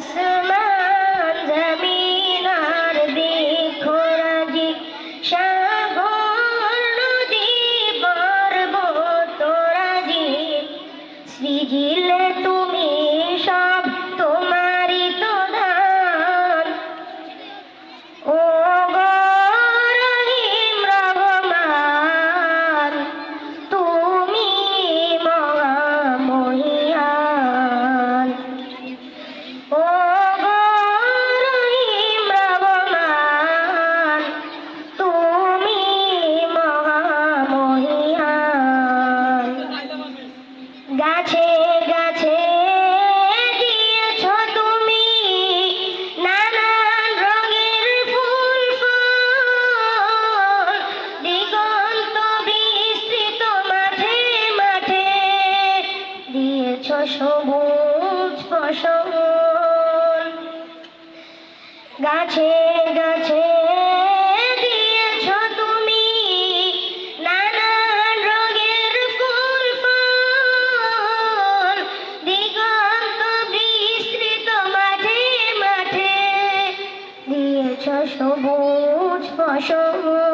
আসমান জমিন আর দেখো রাজি। সাগর নদী পর্বত রাজি। সৃজিলে তুমি ফুল গাছে গাছে তুমি নানান ফুল দিগন্ত বিস্তৃত সবুজ ফসল।